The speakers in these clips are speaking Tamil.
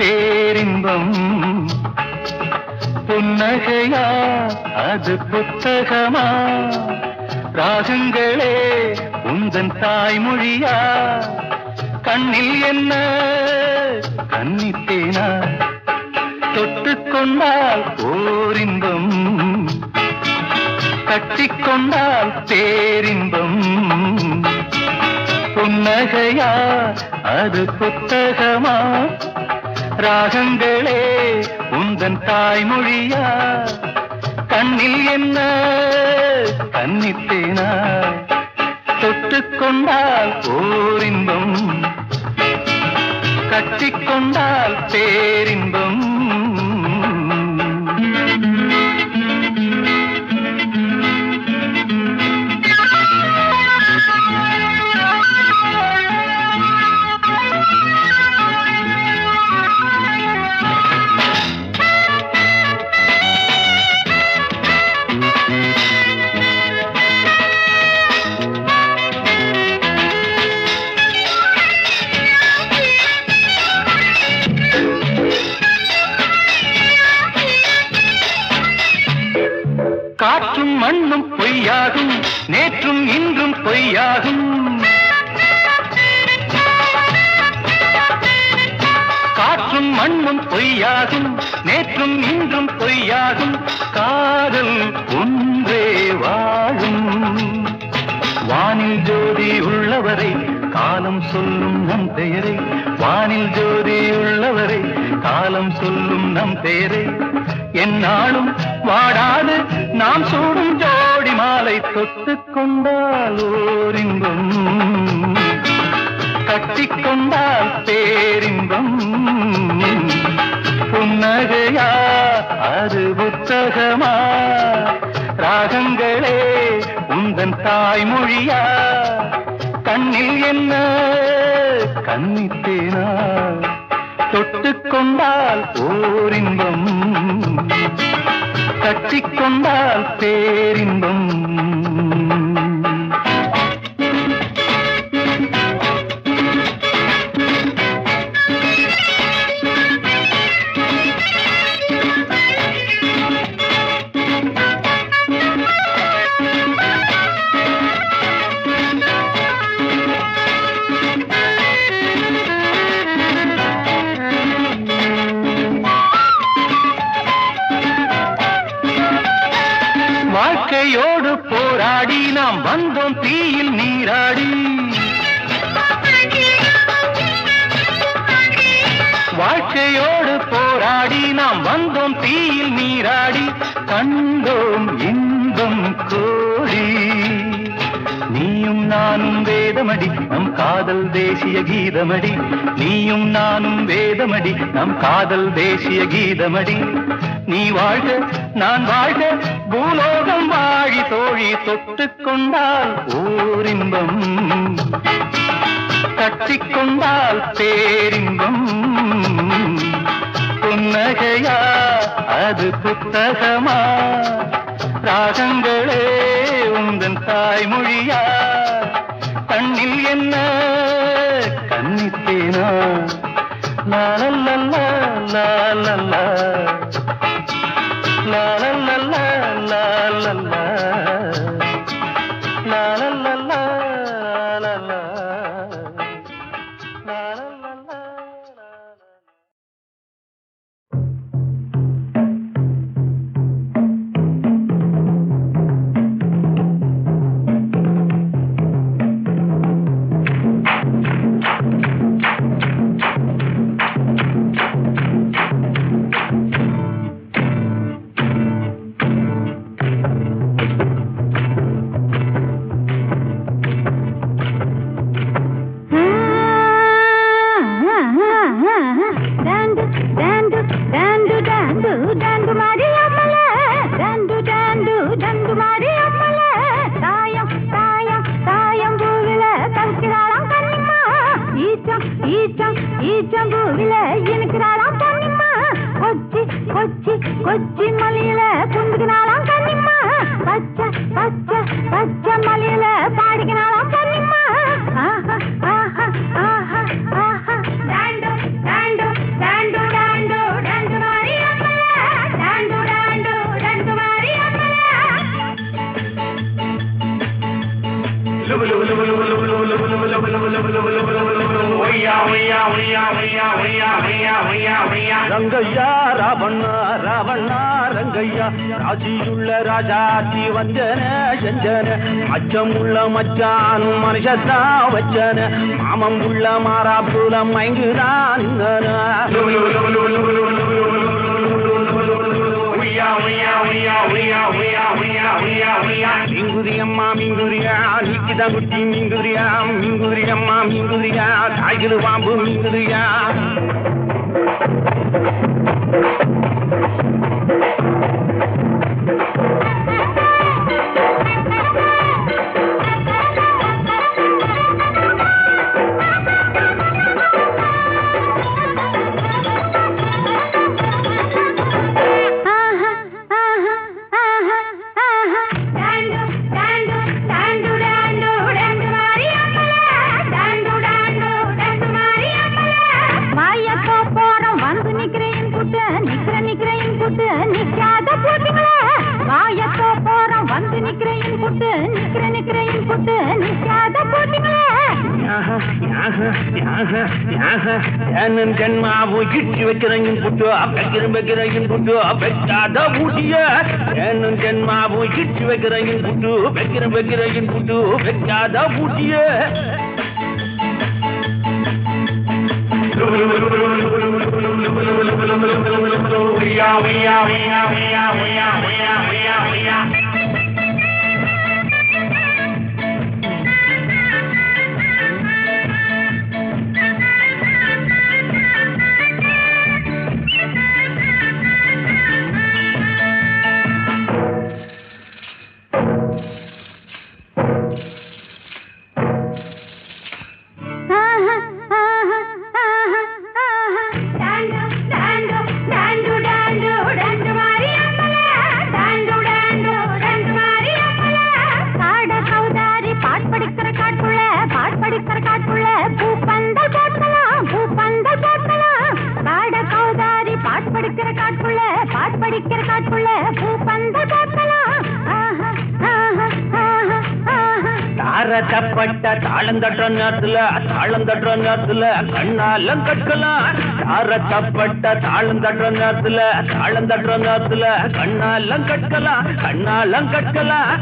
பேரின்பம். புன்னகையா அது புத்தகமா? ராகங்களே உந்தன் தாய்மொழியா? கண்ணில் என்ன கண்ணித்தேனா தொட்டுக்கொண்டால் ஓரின்பம். கட்டிக்கொண்டால் பேரின்பம். புன்னகையா அது புத்தகமா? ராகங்களே உந்தன் தாய்மொழியா? கண்ணில் என்ன? கண்ணித்தேனா தொட்டுக்கொண்டால் ஓரின்பம். கட்டிக்கொண்டால் பேரின்பம். சொல்லும் என்னாலும் வாடாது. நாம் சூடும் ஜோடி மாலை தொட்டு கொண்டால் ஓரின்பம். கட்டிக்கொண்டால் பேரின்பம். புன்னகையா அது புத்தகமா ராகங்களே உந்தன் தாய்மொழியா? கண்ணில் என்ன கண்ணித்தேனா? தொட்டுக்கொண்டால் ஓரின்பம் தட்டிக்கொண்டால் பேரின்பம். வாழ்க்கையோடு போராடி நாம் வந்தோம் தீயில் நீராடி கண்டோம் இன்பம் கோடி. நீயும் நானும் வேதமடி நம் காதல் தேசிய கீதமடி. நீயும் நானும் வேதமடி நம் காதல் தேசிய கீதமடி. நீ வாழ்க நான் வாழ்க பூலோகம் வாழி தோழி தொட்டுக் கொண்டால் ஓரின்பம் கட்டிக்கொண்டால் பேரின்பம் புன்னகையா அது புத்தகமா ராகங்களே உந்தன் தாய்மொழியா கண்ணில் என்ன கண்ணித்தேனா லாலல்லா லாலல்லா லாலல்லா லாலல்லா ரங்கையா ராவண்ணா ராவண்ணா ரங்கையா. ராஜியுள்ள ராஜாத்தி வஞ்சன எஞ்சன அச்சம் உள்ள மச்சான் மனுஷத்தான் வச்சன. மாமம் உள்ள மாறாப்புல மயங்குதான் மிங்குதியம்மா மிங்குதியா நீக்கிதா குட்டி மிங்குதியா மிங்குதியம்மா மிங்குதியா காய்கிறு பாம்பு மிங்குதியா you. இட்டு வைக்கிறேன் புட்டு வைக்கிறேன் வைக்கிறேன் புட்டு வைக்காத பூட்டிய ஏனன் ஜன்மாவு இட்டு வைக்கிறேன் புட்டு வைக்கிறேன் வைக்கிறேன் புட்டு வைக்காத பூட்டிய ஆஹா தாளந்தட்ட நேரத்துல தாளந்தட்ட நேரத்துல கண்ணாலம் கற்கலாம் தாரத்தப்பட்ட தாளந்தட்ட நேரத்துல தாளந்தட்ட நேரத்துல கண்ணாலம் கற்கலாம் கண்ணாலம் கற்கலாம்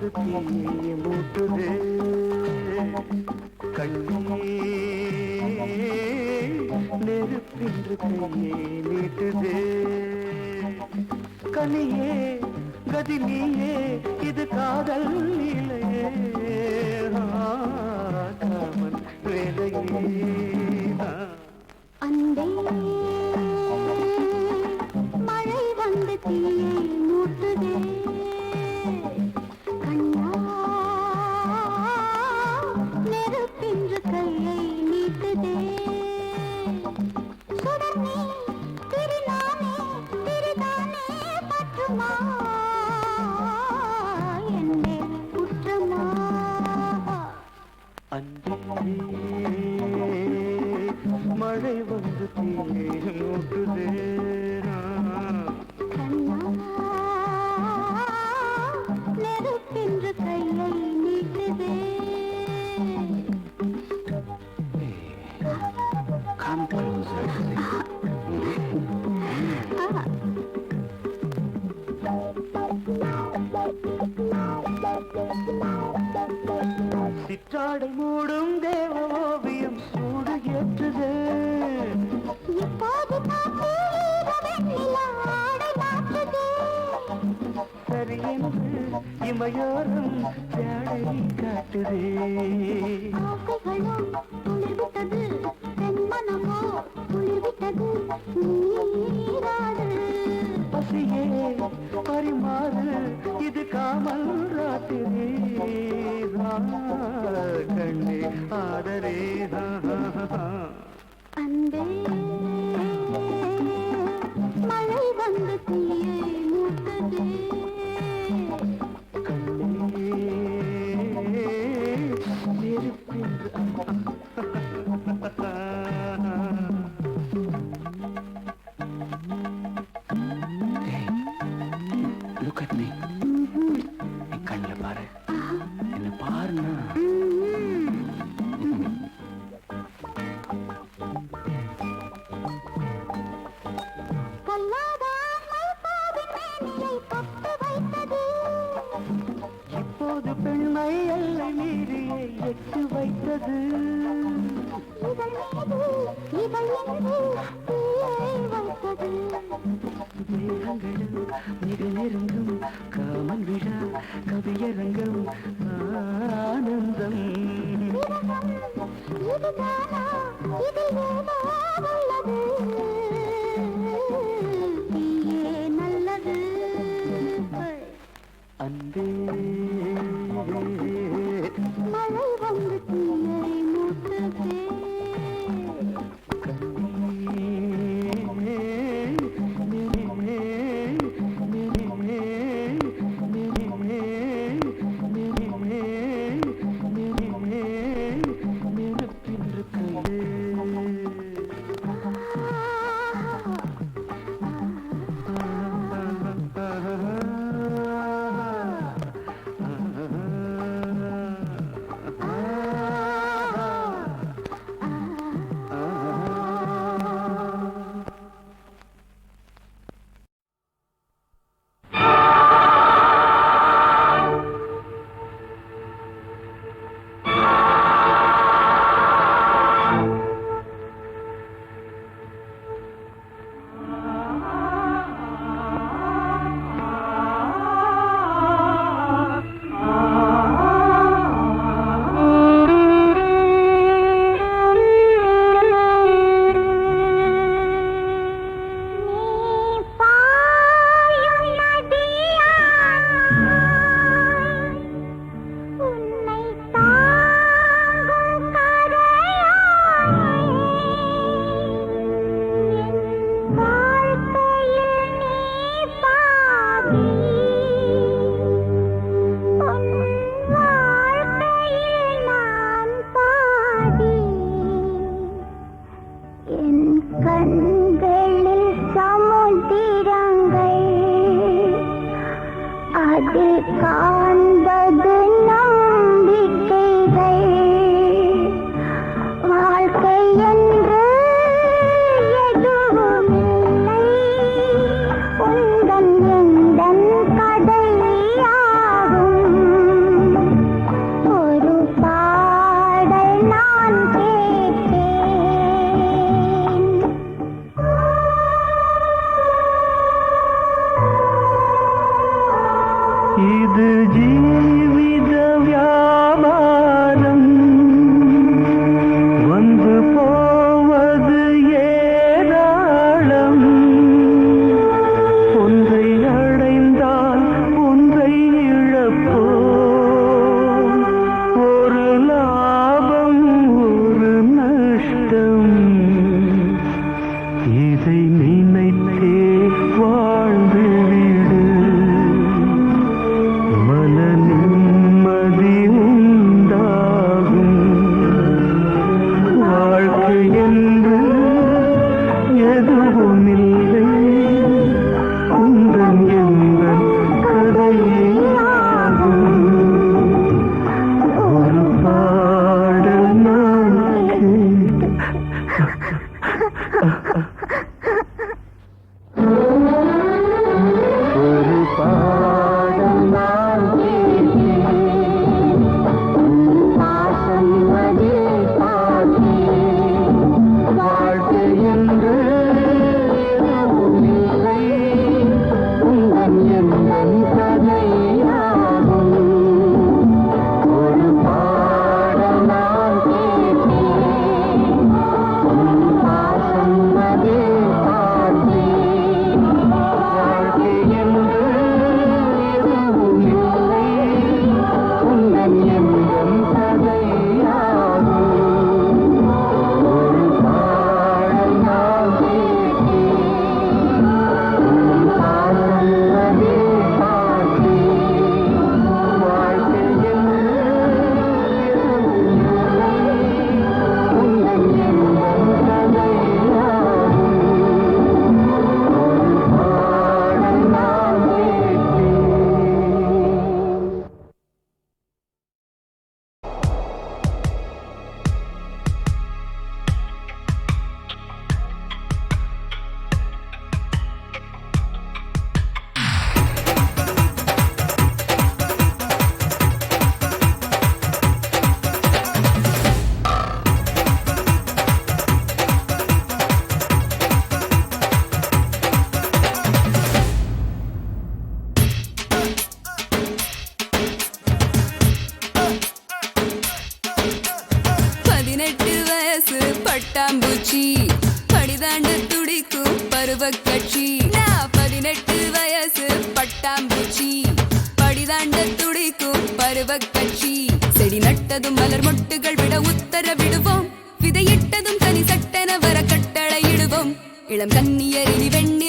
வந்து தீயை மூட்டுதே கண்ணியே நெருப்பின்று கையே நீட்டுதே கனியே கதி நீயே இது காதல் இல்லையே ஜாடகி காட்டுதே குளிர்விட்டது தென்மனமோ குளிர்விட்டது நீராடு பசியே பரிமாறு இது காமல் ராத்திரி கண்ணே ஆதரே அன்பே மழை வந்து தீயே.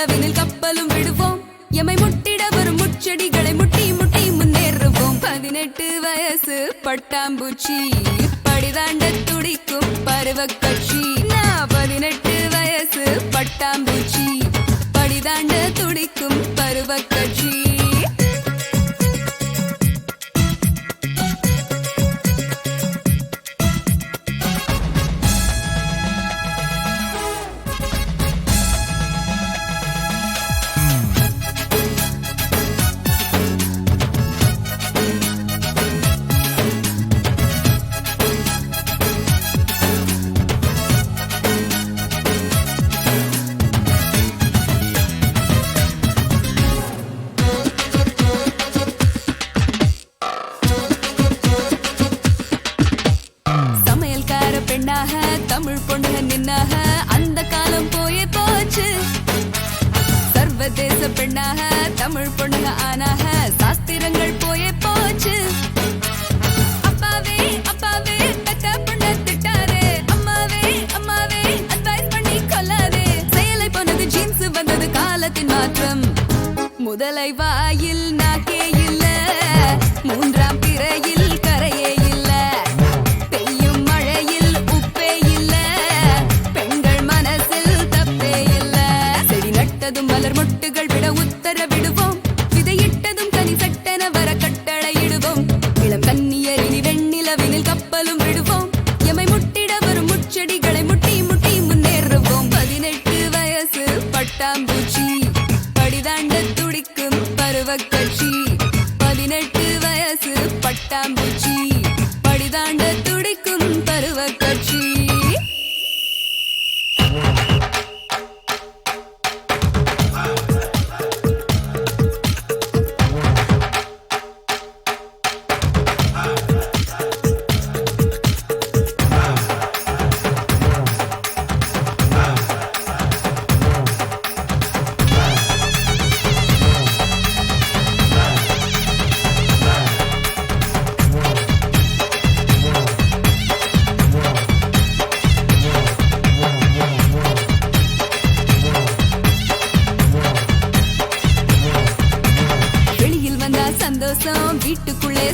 நிலவினில் கப்பலும் விடுவோம். எமை முட்டிட வரும் முச்செடிகளை முட்டி முட்டி முன்னேறுவோம். பதினெட்டு வயசு பட்டாம்பூச்சி படிதாண்ட துடிக்கும் பருவ கட்சி. பெண்ணாக தமிழ் பொண்ணுங்க ஆனாக சாஸ்திரங்கள் போயே போச்சு. அப்பாவே அப்பாவே தக்க பொண்ண திட்டாரு. அம்மாவே அம்மாவே அட்வைஸ் பண்ணி கொள்ளாரு செயலை போனது ஜீன்ஸ் வந்தது காலத்தின் மாற்றம். முதலை வா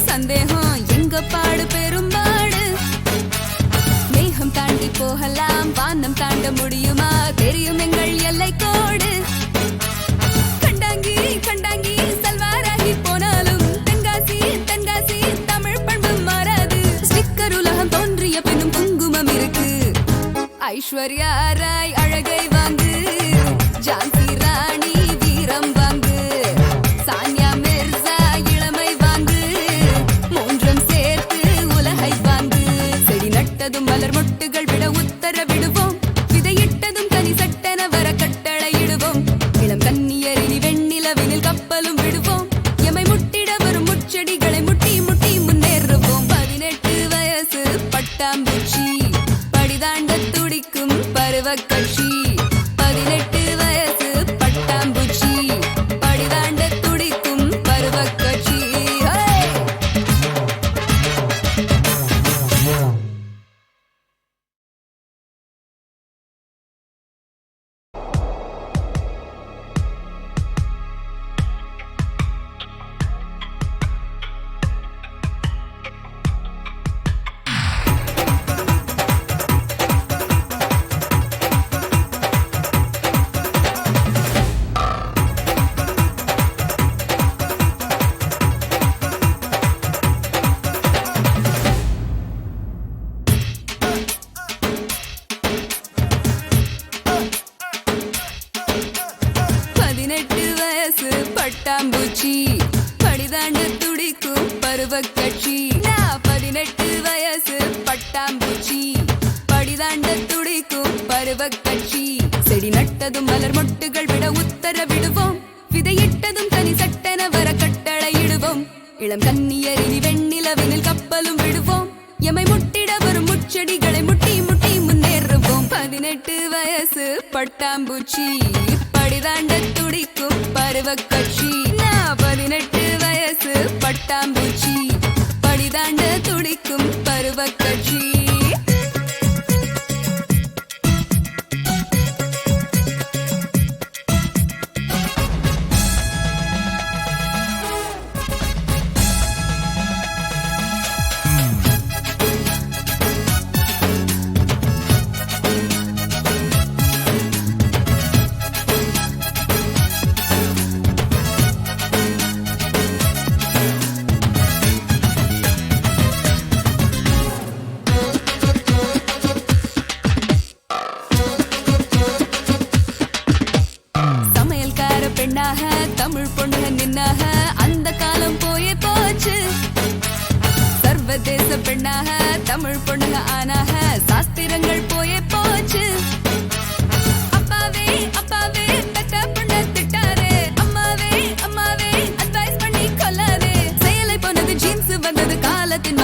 சந்தேகம் எங்க பாடு பெரும்பாடு? மேகம் தாண்டி போகலாம் வானம் தாண்ட முடியுமா? தெரியும் எங்கள் எல்லை கோடு. கண்டாங்கி கண்டாங்கி சல்வாராகி போனாலும் தென்காசி தென்காசி தமிழ் பண்பு மாறாது. ஸ்டிக்கர் உலகம் தோன்றிய பெண்ணும் குங்குமம் இருக்கு. ஐஸ்வர்யா விதையிட்டதும் மலர் மொட்டுகள் விட உத்தரவிடுவோம். விதையிட்டதும் தனி சட்டென வர கட்டளையிடுவோம். இளம் கன்னியரில் வெண்ணிலவினில் கப்பலும் விடுவோம். எமை முட்டிட வரும் முச்செடிகளை முட்டி முட்டி முன்னேறுவோம். பதினெட்டு வயசு பட்டாம்பூச்சி இப்படிதாண்ட துடிக்கும் பருவ கட்சி.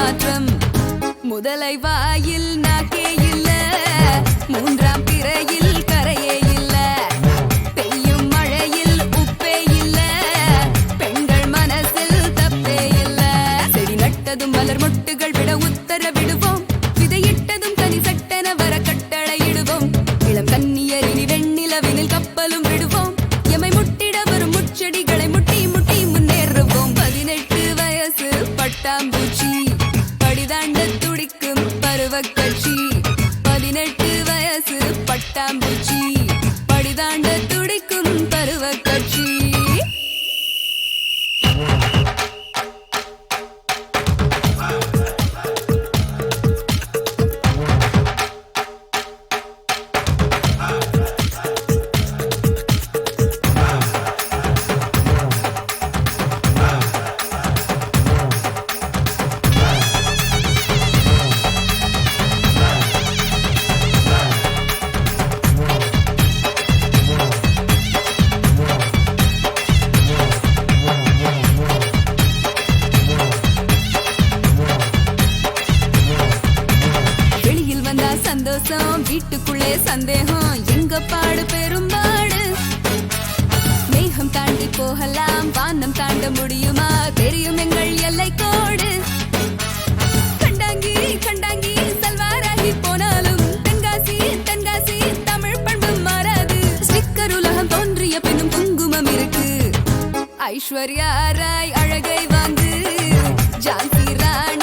மாற்றம் முதலை வாயில் பெண்ணும் குங்குமம் இருக்கு. ஐஸ்வர்யா ராய் அழகை வாங்கு. ஜான்சி ராணி